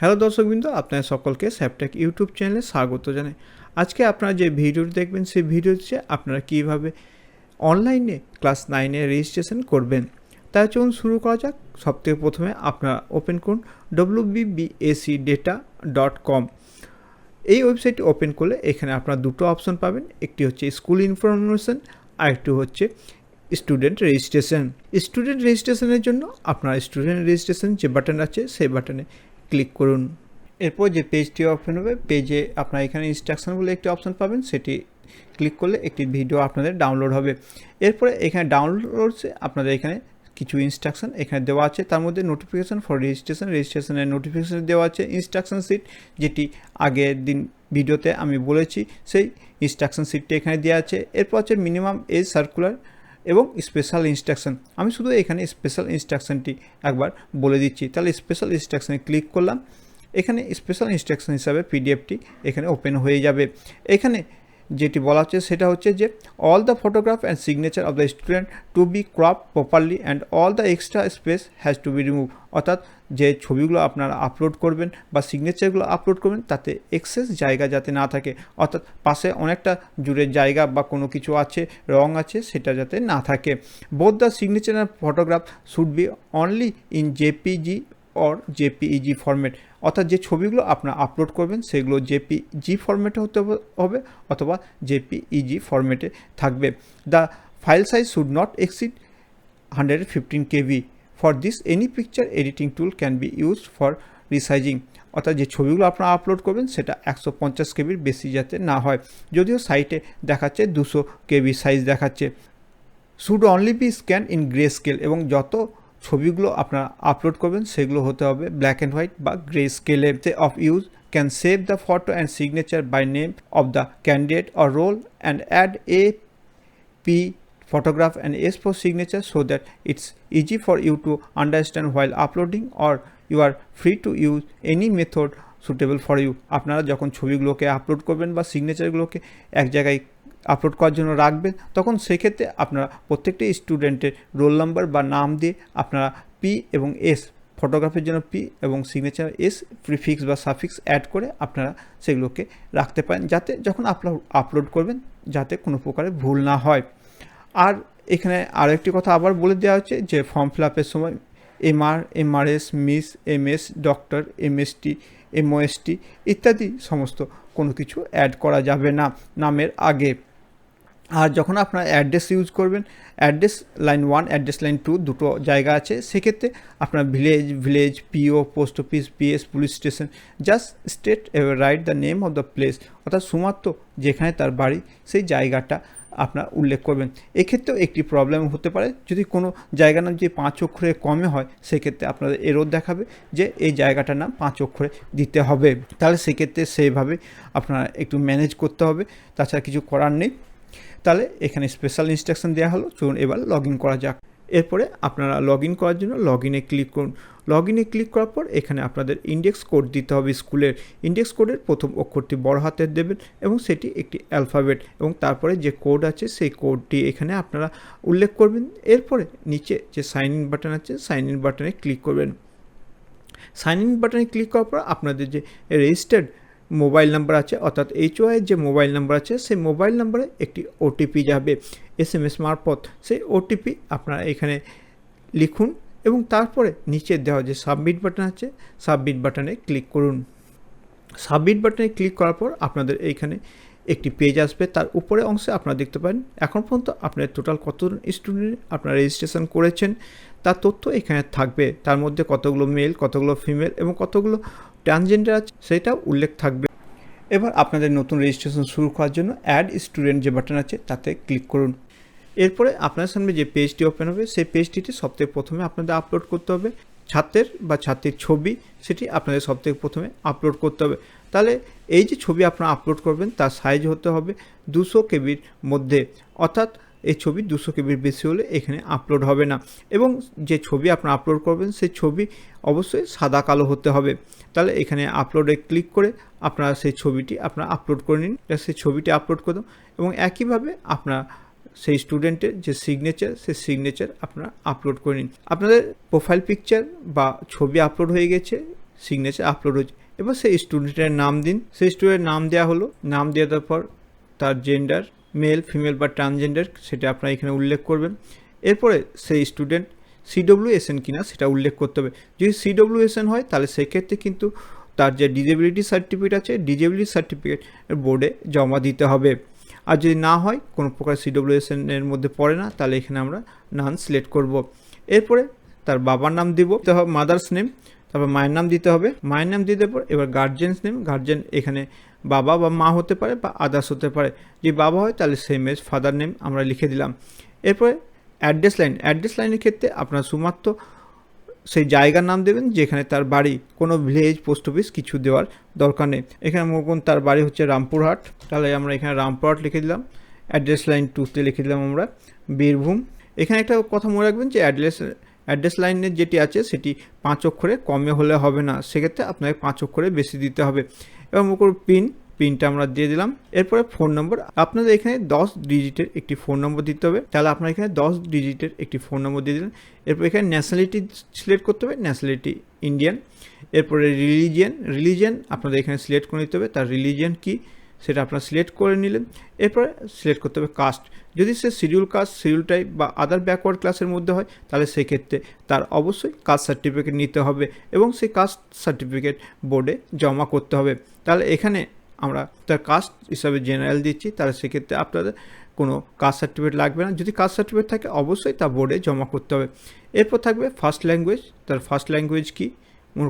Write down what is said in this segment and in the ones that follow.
Hello দর্শকবৃন্দ আপনাদের সকলকে স্যাপটেক ইউটিউব চ্যানেলে স্বাগত জানাই। আজকে আপনারা যে ভিডিওটি দেখবেন, সেই ভিডিও হচ্ছে আপনারা কীভাবে অনলাইনে ক্লাস নাইনে রেজিস্ট্রেশন করবেন তাই চলুন শুরু করা যাক। সবথেকে প্রথমে আপনারা ওপেন করুন W BBAC data dot com এই ওয়েবসাইটটি ওপেন করলে এখানে আপনারা দুটো অপশন পাবেন, একটি হচ্ছে স্কুল ইনফরমেশন আর একটি হচ্ছে স্টুডেন্ট রেজিস্ট্রেশন স্টুডেন্ট রেজিস্ট্রেশনের জন্য আপনার স্টুডেন্ট রেজিস্ট্রেশন যে বাটন আছে, সেই বাটনে ক্লিক করুন। এরপর যে পেজটি ওপেন হবে পেজে আপনার এখানে ইনস্ট্রাকশন বলে একটি অপশন পাবেন, সেটি ক্লিক করলে একটি ভিডিও আপনাদের ডাউনলোড হবে। এরপরে এখানে ডাউনলোডসে আপনাদের এখানে কিছু ইনস্ট্রাকশন এখানে দেওয়া আছে। তার মধ্যে নোটিফিকেশান ফর রেজিস্ট্রেশন রেজিস্ট্রেশনের নোটিফিকেশান দেওয়া আছে। ইনস্ট্রাকশন সিট যেটি আগের দিন ভিডিওতে আমি বলেছি, সেই ইনস্ট্রাকশন সিটটি এখানে দেওয়া আছে। এরপর হচ্ছে মিনিমাম এজ সার্কুলার এবং স্পেশাল ইনস্ট্রাকশন আমি শুধু এখানে স্পেশাল ইনস্ট্রাকশনটি একবার বলে দিচ্ছি। তাহলে স্পেশাল ইনস্ট্রাকশনে ক্লিক করলাম। এখানে স্পেশাল ইনস্ট্রাকশন হিসাবে পিডিএফটি এখানে ওপেন হয়ে যাবে। এখানে যেটি বলা হচ্ছে সেটা হচ্ছে যে all the photograph and signature of the student to be crop properly and all the extra space has to be remove অর্থাৎ যে ছবিগুলো আপনারা আপলোড করবেন বা সিগনেচারগুলো আপলোড করবেন, তাতে এক্সেস জায়গা যাতে না থাকে। অর্থাৎ পাশে অনেকটা জুড়ে জায়গা বা কোনো কিছু আছে, রং আছে, সেটা যাতে না থাকে। Both the signature photograph should be only in JPG or JPEG format অর্থাৎ যে ছবিগুলো আপনারা আপলোড করবেন, সেগুলো জেপিজি ফরম্যাটে হতে হবে অথবা জেপিইজি ফরম্যাটে থাকবে। The file size should not exceed hundred fifteen KB for this any picture editing tool can be used for resizing অর্থাৎ যে ছবিগুলো আপনারা আপলোড করবেন, সেটা একশো পঞ্চাশ কেবির বেশি যাতে না হয়। যদিও সাইটে দেখাচ্ছে দুশো কেবি সাইজ দেখাচ্ছে। Should only be scan in grey scale এবং যত ছবিগুলো আপনারা আপলোড করবেন, সেগুলো হতে হবে ব্ল্যাক অ্যান্ড হোয়াইট বা গ্রে স্কেলে of use can save the photo and signature by name of the candidate or roll and add A P photograph and S for signature so that it's easy for you to understand while uploading or you are free to use any method suitable for you. আপনারা যখন ছবিগুলোকে upload করবেন বা সিগনেচারগুলোকে এক জায়গায় upload করার জন্য রাখবেন। তখন সেক্ষেত্রে আপনারা প্রত্যেকটি স্টুডেন্টের রোল নাম্বার বা নাম দিয়ে আপনারা পি এবং এস ফটোগ্রাফির জন্য পি এবং সিগনেচার এস প্রিফিক্স বা সাফিক্স অ্যাড করে আপনারা সেগুলোকে রাখতে পারেন। যাতে যখন আপলোড আপলোড করবেন, যাতে কোনো প্রকারে ভুল না হয়। আর এখানে আরও একটি কথা আবার বলে দেওয়া হচ্ছে যে ফর্ম ফিল আপের সময় MR MRS miss MS doctor MST MOST ইত্যাদি সমস্ত কোনো কিছু অ্যাড করা যাবে না নামের আগে। আর যখন আপনারা অ্যাড্রেস ইউজ করবেন address line one address line two দুটো জায়গা আছে। সেক্ষেত্রে আপনার village village PO post office PS police station just state write the name of the place অর্থাৎ শুধুমাত্র যেখানে তার বাড়ি, সেই জায়গাটা আপনার উল্লেখ করবেন। এক্ষেত্রেও একটি প্রবলেম হতে পারে। যদি কোনো জায়গার নাম যে পাঁচ অক্ষরে কমে হয়, সেক্ষেত্রে আপনাদের এরোর দেখাবে যে এই জায়গাটার নাম পাঁচ অক্ষরে দিতে হবে। তাহলে সেক্ষেত্রে সেইভাবে আপনারা একটু ম্যানেজ করতে হবে। তাছাড়া কিছু করার নেই। তাহলে এখানে স্পেশাল ইনস্ট্রাকশন দেওয়া হলো, চলুন এবার লগ ইন করা যাক। এরপরে আপনারা লগ ইন করার জন্য লগ ইনে ক্লিক করুন। লগ ইনে ক্লিক করার পর এখানে আপনাদের ইন্ডেক্স কোড দিতে হবে স্কুলের। ইন্ডেক্স কোডের প্রথম অক্ষরটি বড় হাতের দেবেন এবং সেটি একটি অ্যালফাবেট এবং তারপরে যে কোড আছে সেই কোডটি এখানে আপনারা উল্লেখ করবেন। এরপরে নিচে যে সাইন ইন বাটন আছে সাইন ইন বাটনে ক্লিক করবেন। সাইন ইন বাটনে ক্লিক করার পর আপনাদের যে রেজিস্টার্ড মোবাইল নাম্বার আছে, অর্থাৎ এইচওআইয়ের যে মোবাইল নাম্বার আছে, সেই মোবাইল নাম্বারে একটি ওটিপি যাবে। এস এম এস মারফত সেই ওটিপি আপনারা এখানে লিখুন এবং তারপরে নিচে দেওয়া যে সাবমিট বাটন আছে সাবমিট বাটনে ক্লিক করুন। সাবমিট বাটনে ক্লিক করার পর আপনাদের এইখানে একটি পেজ আসবে। তার উপরে অংশে আপনারা দেখতে পারেন, এখন পর্যন্ত আপনার টোটাল কতজন স্টুডেন্ট আপনারা রেজিস্ট্রেশন করেছেন, তার তথ্য এখানে থাকবে। তার মধ্যে কতগুলো মেল কতগুলো ফিমেল এবং কতগুলো ট্রান্সজেন্ডার আছে সেটাও উল্লেখ থাকবে। এবার আপনাদের নতুন রেজিস্ট্রেশন শুরু করার জন্য অ্যাড স্টুডেন্ট যে বাটন আছে, তাতে ক্লিক করুন। এরপরে আপনার সামনে যে পেজটি ওপেন হবে, সেই পেজটিতে সবথেকে প্রথমে আপনাদের আপলোড করতে হবে। ছাত্রের বা ছাত্রীর ছবি, সেটি আপনাদের সবথেকে প্রথমে আপলোড করতে হবে। তাহলে এই যে ছবি আপনারা আপলোড করবেন, তার সাইজ হতে হবে দুশো কেবির মধ্যে। অর্থাৎ এই ছবি দুশো কেবির বেশি হলে এখানে আপলোড হবে না। এবং যে ছবি আপনারা আপলোড করবেন, সেই ছবি অবশ্যই সাদা কালো হতে হবে। তাহলে এখানে আপলোডে ক্লিক করে আপনারা সেই ছবিটি আপনারা আপলোড করে নিন। সেই ছবিটি আপলোড করে দেন এবং একইভাবে আপনার সেই স্টুডেন্টের যে সিগনেচার সেই সিগনেচার আপনারা আপলোড করে নিন। আপনাদের প্রোফাইল পিকচার বা ছবি আপলোড হয়ে গেছে সিগনেচার আপলোড হয়েছে। এবার সেই স্টুডেন্টের নাম দিন। সেই স্টুডেন্টের নাম দেওয়া হলো। নাম দেওয়া দেওয়ার পর তার জেন্ডার মেল ফিমেল বা ট্রান্সজেন্ডার সেটা আপনারা এখানে উল্লেখ করবেন। এরপরে সেই স্টুডেন্ট সিডব্লিউএসএন কিনা সেটা উল্লেখ করতে হবে। যদি সিডব্লিউএসএন হয়, তাহলে সেক্ষেত্রে কিন্তু তার যে ডিজেবিলিটি সার্টিফিকেট আছে ডিজেবিলিটি সার্টিফিকেট বোর্ডে জমা দিতে হবে। আর যদি না হয়, কোনো প্রকার সিডব্লিউএসএন এর মধ্যে পড়ে না, তাহলে এখানে আমরা নান সিলেক্ট করব। এরপরে তার বাবার নাম দিব। Mother's name. তারপর মায়ের নাম দিতে হবে। মায়ের নাম দিতে পর এবার গার্জেন্স নেম গার্জেন এখানে বাবা বা মা হতে পারে বা আদার্স হতে পারে। যদি বাবা হয়, তাহলে সেম এজ ফাদার নেম আমরা লিখে দিলাম। এরপরে অ্যাড্রেস লাইন অ্যাড্রেস লাইনের ক্ষেত্রে আপনার শুধুমাত্র সেই জায়গার নাম দেবেন, যেখানে তার বাড়ি, কোনো ভিলেজ পোস্ট অফিস কিছু দেওয়ার দরকার নেই। এখানে মনে তার বাড়ি হচ্ছে রামপুরহাট। তাহলে আমরা এখানে রামপুরহাট লিখে দিলাম। অ্যাড্রেস লাইন টুতে লিখে দিলাম আমরা বীরভূম। এখানে একটা কথা মনে রাখবেন যে অ্যাড্রেস অ্যাড্রেস লাইনের যেটি আছে সেটি পাঁচ অক্ষরে কমে হলে হবে না। সেক্ষেত্রে আপনাকে পাঁচ অক্ষরে বেশি দিতে হবে। এবং করুন পিন, পিনটা আমরা দিয়ে দিলাম। এরপরে ফোন নম্বর, আপনাদের এখানে দশ ডিজিটের একটি ফোন নম্বর দিতে হবে। তাহলে আপনার এখানে দশ ডিজিটের একটি ফোন নম্বর দিয়ে দিলেন। এরপর এখানে ন্যাশনালিটি সিলেক্ট করতে হবে ন্যাশনালিটি ইন্ডিয়ান এরপরে রিলিজিয়ান রিলিজিয়ান আপনাদের এখানে সিলেক্ট করে নিতে হবে। তার রিলিজিয়ান কী? সেটা আপনারা সিলেক্ট করে নিলেন। এরপরে সিলেক্ট করতে হবে কাস্ট যদি সে শিডিউল কাস্ট শিডিউল টাইপ বা আদার ব্যাকওয়ার্ড ক্লাসের মধ্যে হয়, তাহলে সেক্ষেত্রে তার অবশ্যই কাস্ট সার্টিফিকেট নিতে হবে এবং সেই কাস্ট সার্টিফিকেট বোর্ডে জমা করতে হবে। তাহলে এখানে আমরা তার কাস্ট হিসাবে জেনারেল দিচ্ছি, তাহলে সেক্ষেত্রে আপনাদের কোনো কাস্ট সার্টিফিকেট লাগবে না। যদি কাস্ট সার্টিফিকেট থাকে, অবশ্যই তা বোর্ডে জমা করতে হবে। এরপর থাকবে ফার্স্ট ল্যাঙ্গুয়েজ তার ফার্স্ট ল্যাঙ্গুয়েজ কী?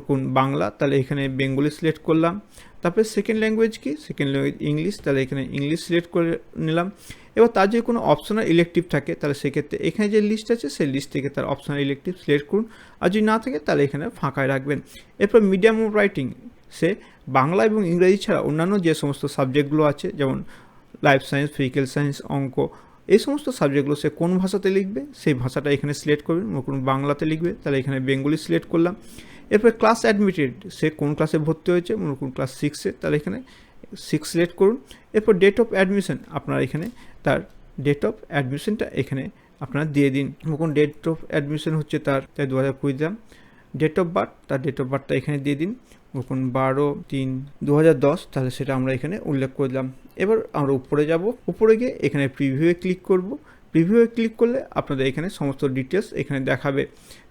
কোন বাংলা? তাহলে এখানে বেঙ্গলি সিলেক্ট করলাম। তারপরে সেকেন্ড ল্যাঙ্গুয়েজ কি? সেকেন্ড ল্যাঙ্গুয়েজ ইংলিশ তাহলে এখানে ইংলিশ সিলেক্ট করে নিলাম। এবার তার যদি কোনো অপশনাল ইলেকটিভ থাকে, তাহলে সেক্ষেত্রে এখানে যে লিস্ট আছে, সেই লিস্ট থেকে তার অপশনাল ইলেকটিভ সিলেক্ট করুন। আর যদি না থাকে, তাহলে এখানে ফাঁকায় রাখবেন। এরপর মিডিয়াম অফ রাইটিং সে বাংলা এবং ইংরেজি ছাড়া অন্যান্য যে সমস্ত সাবজেক্টগুলো আছে, যেমন লাইফ সায়েন্স ফিজিক্যাল সায়েন্স অঙ্ক, এই সমস্ত সাবজেক্টগুলো সে কোন ভাষাতে লিখবে? সেই ভাষাটা এখানে সিলেক্ট করবেন। কোন বাংলাতে লিখবে। তাহলে এখানে বেঙ্গলি সিলেক্ট করলাম। এরপর ক্লাস অ্যাডমিটেড সে কোন ক্লাসে ভর্তি হয়েছে, মনে কোন ক্লাস সিক্সে তাহলে এখানে সিক্স সিলেক্ট করুন। এরপর ডেট অফ অ্যাডমিশন আপনার এখানে তার ডেট অফ অ্যাডমিশনটা এখানে আপনারা দিয়ে দিন। কোন ডেট অফ অ্যাডমিশন হচ্ছে তার, তাই দু হাজার কুড়ি দাম ডেট অফ বার্থ তার ডেট অফ বার্থটা এখানে দিয়ে দিন। কোন বারো তিন দু হাজার দশ, তাহলে সেটা আমরা এখানে উল্লেখ করলাম এবার আমরা উপরে যাব। উপরে গিয়ে এখানে প্রিভিউয়ে ক্লিক করব। প্রিভিউয়ে ক্লিক করলে আপনাদের এখানে সমস্ত ডিটেলস এখানে দেখাবে।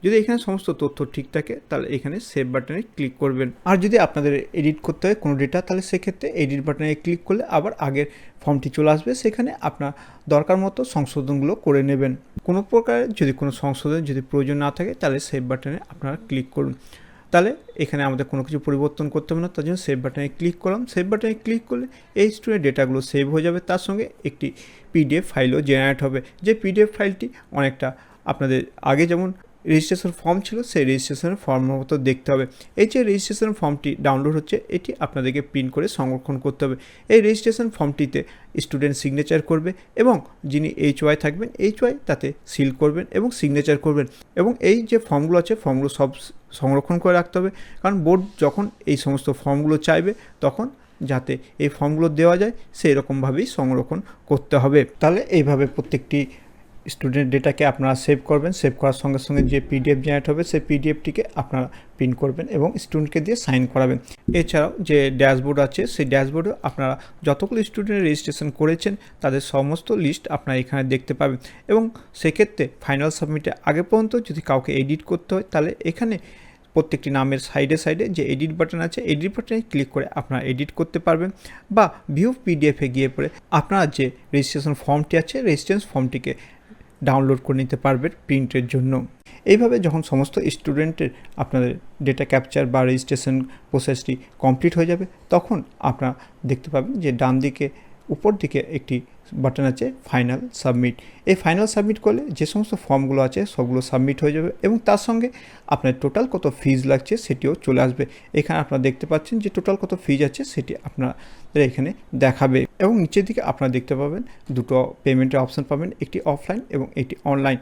যদি এখানে সমস্ত তথ্য ঠিক থাকে, তাহলে এখানে সেভ বাটনে ক্লিক করবেন। আর যদি আপনাদের এডিট করতে হয় কোনো ডেটা তাহলে সেক্ষেত্রে এডিট বাটনে ক্লিক করলে আবার আগের ফর্মটি চলে আসবে। সেখানে আপনার দরকার মতো সংশোধনগুলো করে নেবেন। কোনো প্রকার যদি কোনো সংশোধন যদি প্রয়োজন না থাকে, তাহলে সেভ বাটনে আপনারা ক্লিক করুন। তাহলে এখানে আমাদের কোনো কিছু পরিবর্তন করতে হবে না, তার জন্য সেভ বাটনে ক্লিক করলাম। সেভ বাটনে ক্লিক করলে এই স্টুডেন্ট ডেটাগুলো সেভ হয়ে যাবে, তার সঙ্গে একটি পিডিএফ ফাইলও জেনারেট হবে। যে পিডিএফ ফাইলটি অনেকটা আপনাদের আগে যেমন রেজিস্ট্রেশন ফর্ম ছিল, সেই রেজিস্ট্রেশনের ফর্ম মতো দেখতে হবে। এই যে রেজিস্ট্রেশন ফর্মটি ডাউনলোড হচ্ছে, এটি আপনাদেরকে প্রিন্ট করে সংরক্ষণ করতে হবে। এই রেজিস্ট্রেশন ফর্মটিতে স্টুডেন্ট সিগনেচার করবে এবং যিনি এইচ ওয়াই থাকবেন এইচ ওয়াই তাতে সিল করবেন এবং সিগনেচার করবেন। এবং এই যে ফর্মগুলো আছে ফর্মগুলো সব সংরক্ষণ করে রাখতে হবে। কারণ বোর্ড যখন এই সমস্ত ফর্মগুলো চাইবে, তখন যাতে এই ফর্মগুলো দেওয়া যায় সেই রকমভাবেই সংরক্ষণ করতে হবে। তাহলে এইভাবে প্রত্যেকটি স্টুডেন্ট ডেটাকে আপনারা সেভ করবেন সেভ করার সঙ্গে সঙ্গে যে পিডিএফ জেনারেট হবে, সেই পিডিএফটিকে আপনারা প্রিন্ট করবেন এবং স্টুডেন্টকে দিয়ে সাইন করাবেন। এছাড়াও যে ড্যাশবোর্ড আছে, সেই ড্যাশবোর্ডে আপনারা যতগুলো স্টুডেন্ট রেজিস্ট্রেশন করেছেন, তাদের সমস্ত লিস্ট আপনারা এখানে দেখতে পাবেন। এবং সেক্ষেত্রে ফাইনাল সাবমিটের আগে পর্যন্ত যদি কাউকে এডিট করতে হয়, তাহলে এখানে প্রত্যেকটি নামের সাইডে সাইডে যে এডিট বাটন আছে এডিট বাটনে ক্লিক করে আপনারা এডিট করতে পারবেন বা ভিউ পিডিএফে গিয়ে পরে আপনারা যে রেজিস্ট্রেশন ফর্মটি আছে রেজিস্ট্রেশন ফর্মটিকে ডাউনলোড করে নিতে পারবেন প্রিন্টের জন্য। এইভাবে যখন সমস্ত স্টুডেন্টের আপনাদের ডেটা ক্যাপচার বা রেজিস্ট্রেশন প্রসেসটি কমপ্লিট হয়ে যাবে, তখন আপনারা দেখতে পাবেন যে ডান দিকে উপর দিকে একটি বাটন আছে ফাইনাল সাবমিট এই ফাইনাল সাবমিট করলে যে সমস্ত ফর্মগুলো আছে সবগুলো সাবমিট হয়ে যাবে এবং তার সঙ্গে আপনার টোটাল কত ফিজ লাগছে সেটিও চলে আসবে। এখানে আপনারা দেখতে পাচ্ছেন যে টোটাল কত ফিজ আছে সেটি আপনারা এখানে দেখাবে। এবং নিচের দিকে আপনারা দেখতে পাবেন দুটো পেমেন্টের অপশান পাবেন, একটি অফলাইন এবং একটি অনলাইন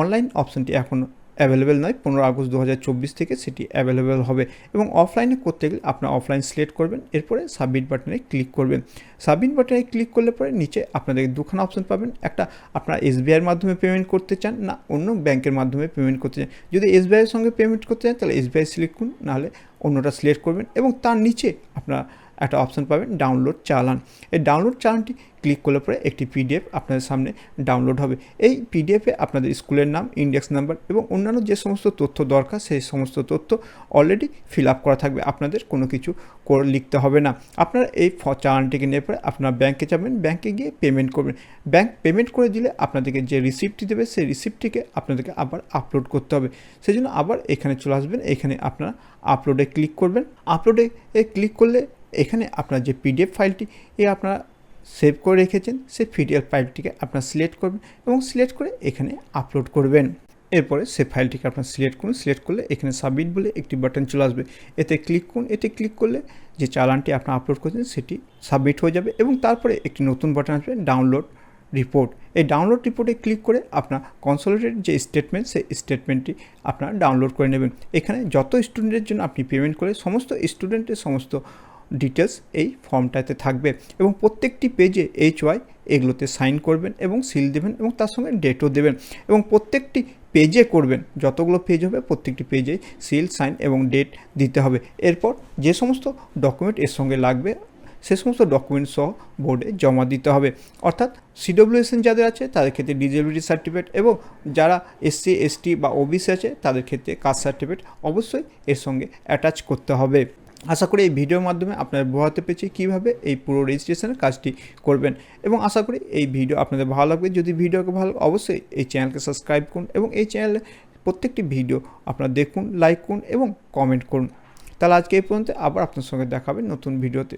অনলাইন অপশানটি এখন অ্যাভেলেবেল নয়, পনেরো আগস্ট দু হাজার চব্বিশ থেকে সেটি অ্যাভেলেবেল হবে। এবং অফলাইনে করতে গেলে আপনার অফলাইন সিলেক্ট করবেন, এরপরে সাবমিট বাটনে ক্লিক করবেন। সাবমিট বাটনে ক্লিক করলে পরে নিচে আপনাদের দুখানা অপশন পাবেন, একটা আপনার এসবিআইয়ের মাধ্যমে পেমেন্ট করতে চান না অন্য ব্যাংকের মাধ্যমে পেমেন্ট করতে চান। যদি এসবিআইয়ের সঙ্গে পেমেন্ট করতে চান তাহলে এসবিআই সিলেক্ট করুন, নাহলে অন্যটা সিলেক্ট করবেন এবং তার নিচে আপনার একটা অপশন পাবেন ডাউনলোড চালান। এই ডাউনলোড চালানটি ক্লিক করলে পরে একটি পিডিএফ আপনাদের সামনে ডাউনলোড হবে। এই পিডিএফে আপনাদের স্কুলের নাম ইন্ডেক্স নাম্বার এবং অন্যান্য যে সমস্ত তথ্য দরকার, সেই সমস্ত তথ্য অলরেডি ফিল আপ করা থাকবে। আপনাদের কোনো কিছু লিখতে হবে না। আপনারা এই চালানটিকে নিয়ে পরে আপনারা ব্যাংকে যাবেন ব্যাংকে গিয়ে পেমেন্ট করবেন। ব্যাংক পেমেন্ট করে দিলে আপনাদেরকে যে রিসিপ্টটি দেবে, সেই রিসিপ্টটিকে আপনাদেরকে আবার আপলোড করতে হবে। সেই জন্য আবার এখানে চলে আসবেন। এখানে আপনারা আপলোডে ক্লিক করবেন। আপলোডে ক্লিক করলে এখানে আপনার যে পিডিএফ ফাইলটি, এ আপনারা সেভ করে রেখেছেন, সেই পিডিএফ ফাইলটিকে আপনার সিলেক্ট করবেন এবং সিলেক্ট করে এখানে আপলোড করবেন। এরপরে সে ফাইলটিকে আপনার সিলেক্ট করুন সিলেক্ট করলে এখানে সাবমিট বলে একটি বাটন চলে আসবে। এতে ক্লিক করুন, এতে ক্লিক করলে যে চালানটি আপনি আপলোড করেছেন, সেটি সাবমিট হয়ে যাবে এবং তারপরে একটি নতুন বাটন আসবে ডাউনলোড রিপোর্ট এই ডাউনলোড রিপোর্টে ক্লিক করে আপনার কনসোলিডেটেড যে স্টেটমেন্ট সেই স্টেটমেন্টটি আপনারা ডাউনলোড করে নেবেন। এখানে যত স্টুডেন্টের জন্য আপনি পেমেন্ট করে সমস্ত স্টুডেন্টের সমস্ত ডিটেলস এই ফর্মটাতে থাকবে এবং প্রত্যেকটি পেজে এইচ ওয়াই এগুলোতে সাইন করবেন এবং সিল দেবেন এবং তার সঙ্গে ডেটও দেবেন এবং প্রত্যেকটি পেজে করবেন। যতগুলো পেজ হবে প্রত্যেকটি পেজে সিল সাইন এবং ডেট দিতে হবে। এরপর যে সমস্ত ডকুমেন্ট এর সঙ্গে লাগবে, সে সমস্ত ডকুমেন্ট সহ বোর্ডে জমা দিতে হবে। অর্থাৎ সিডব্লিউএসএন যাদের আছে, তাদের ক্ষেত্রে ডিজেবিলিটি সার্টিফিকেট এবং যারা এসসি এসটি বা ওবিসি আছে, তাদের ক্ষেত্রে কাস্ট সার্টিফিকেট অবশ্যই এর সঙ্গে অ্যাটাচ করতে হবে। আশা করি এই ভিডিওর মাধ্যমে আপনারা বোঝাতে পেরেছি কীভাবে এই পুরো রেজিস্ট্রেশনের কাজটি করবেন এবং আশা করি এই ভিডিও আপনাদের ভালো লাগবে। যদি ভিডিওকে ভালো অবশ্যই এই চ্যানেলকে সাবস্ক্রাইব করুন এবং এই চ্যানেলে প্রত্যেকটি ভিডিও আপনারা দেখুন লাইক করুন এবং কমেন্ট করুন। তাহলে আজকে এই পর্যন্ত আবার আপনার সঙ্গে দেখাবেন নতুন ভিডিওতে।